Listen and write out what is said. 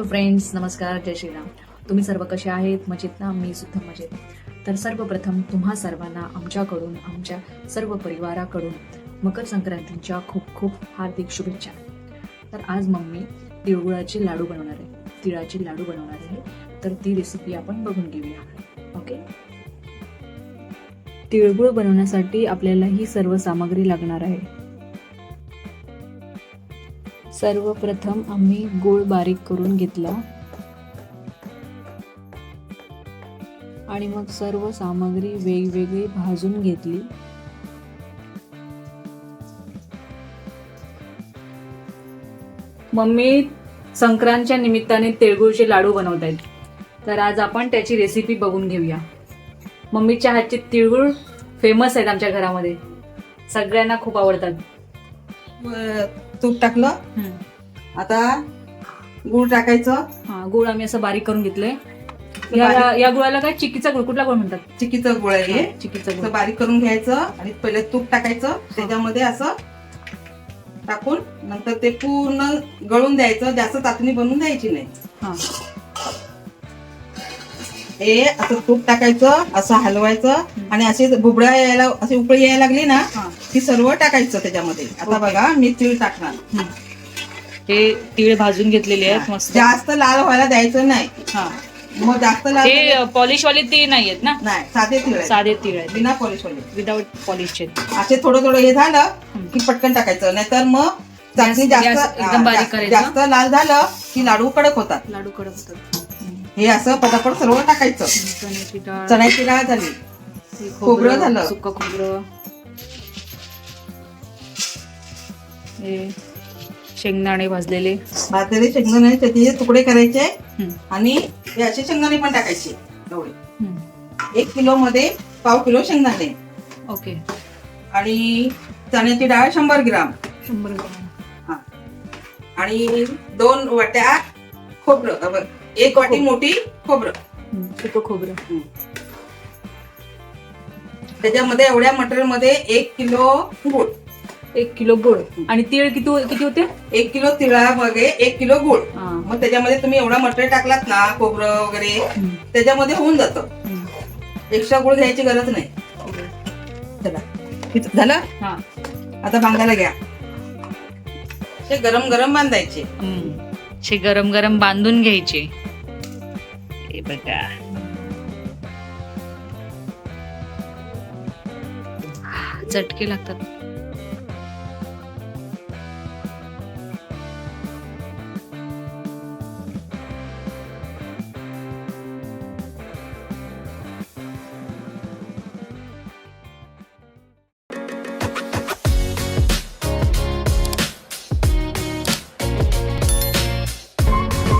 Hello friends नमस्कार जय श्रीराम. तुम्ही सर्व कसे आहेत? मजेत ना? मी सुद्धा मजेत. तर सर्वप्रथम तुम्हा सर्वांना आमच्याकडून आमच्या सर्व परिवाराकडून मकर संक्रांतीच्या खूप खूप हार्दिक शुभेच्छा. तर आज मम्मी तिळगुळाचे लाडू बनवणार आहे. तिळाचे लाडू बनवणार आहे. तर ती रेसिपी आपण बघून घेऊया. ओके तिळगुळ बनवण्यासाठी आपल्याला ही सर्व सामग्री लागणार आहे. सर्वप्रथम आम्ही गूळ बारीक करून घेतला. आणि मग सर्व सामग्री वेगवेगळी भाजून घेतली. मम्मी संक्रांतच्या निमित्ताने तिळगुळचे लाडू बनवत आहेत तर आज आपण त्याची रेसिपी बघून घेऊया. मम्मीच्या हातचे तिळगुळ फेमस आहेत आमच्या घरामध्ये. सगळ्यांना खूप आवडतात. तूप टाकलं. आता गुळ टाकायचं. हा गुळ आम्ही असं बारीक करून घेतलंय या या गुळाला काय? चिकीचा गुळ. कुठला गुळ म्हणतात? चिकीचं गुळ आहे हे. चिकीचा असं गुळ. बारीक करून घ्यायचं आणि पहिले तूप टाकायचं. त्याच्यामध्ये असं टाकून नंतर ते पूर्ण गळून द्यायचं. जास्त चाचणी बनवून द्यायची नाही. हा. हे असं तूप टाकायचं असं हलवायचं आणि असे बुबड्या यायला अशी उकळी यायला लागली ना हा. ती सर्व टाकायचं त्याच्यामध्ये. आता बघा मी तीळ टाकणार. हे. तीळ भाजून घेतलेले आहेत मस्त. जास्त लाल व्हायला द्यायचं नाही. हा. मग जास्त लाल हे पॉलिश वाले तीळ नाहीयेत ना? नाही साधे तीळ. साधे तीळ आहेत. बिना पॉलिश वाले विदाऊट पॉलिशचे असे थोडं थोडं हे झालं. की पटकन टाकायचं. नाहीतर मग गॅस- जास्त एकदम बारीक जास्त- करायचं. जास्त लाल झालं की लाडू कडक होतात. लाडू कडक होतात. हे असं पटापट सर्व टाकायचं. चण्याची डाळ. चण्याची डाळ झाली. हे खोबरं झालं. सुक्क खोबरं. हे शेंगदाणे भाजलेले. भाजलेले शेंगदाणे त्याचे तुकडे करायचे. आणि हे असे शेंगदाणे पण टाकायचे एवढे. एक किलो मध्ये पाव किलो शेंगदाणे. ओके. आणि चण्याची डाळ शंभर ग्राम. शंभर ग्राम. हा. आणि दोन वाट्या खोबरं एक वाटी मोठी खोबरं. खोबरं. त्याच्यामध्ये एवढ्या मटेरियलमध्ये एक किलो गुळ. एक किलो गुळ. आणि तीळ किती किती होते? एक किलो तिळामध्ये एक किलो गुळ. हा. मग त्याच्यामध्ये तुम्ही एवढा मटेरियल टाकलात ना खोबरं वगैरे. त्याच्यामध्ये होऊन जातं. एक्स्ट्रा गुळ घ्यायची गरज नाही. चला. झालं? हा. आता बांधायला घ्या. ते गरम गरम बांधायचे. शे गरम गरम बांधून घ्यायचे. हे बघा. चटके लागतात.